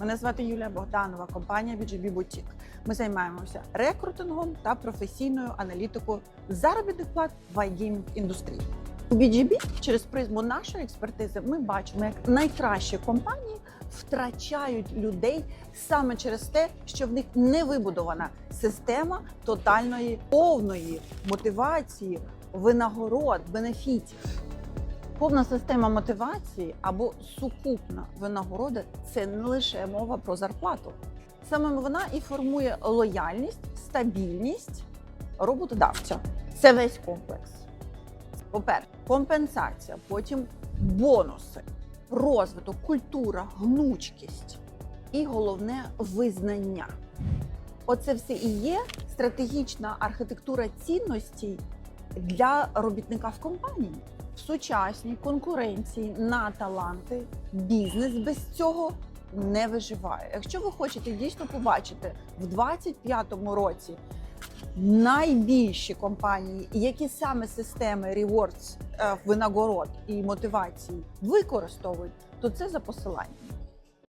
Мене звати Юлія Богданова, компанія BGB Boutique. Ми займаємося рекрутингом та професійною аналітикою заробітних плат в iGaming індустрії. У BGB через призму нашої експертизи ми бачимо, як найкращі компанії втрачають людей саме через те, що в них не вибудована система тотальної повної мотивації, винагород, бенефітів. Повна система мотивації або сукупна винагорода це не лише мова про зарплату. Саме вона і формує лояльність, стабільність роботодавця. Це весь комплекс. По-перше, компенсація, потім бонуси, розвиток, культура, гнучкість і головне визнання. Оце все і є стратегічна архітектура цінностей для робітника в компанії. В сучасній конкуренції на таланти бізнес без цього не виживає. Якщо ви хочете дійсно побачити в 2025 році найбільші компанії, які саме системи rewards, е, винагород і мотивації використовують, то це за посиланням.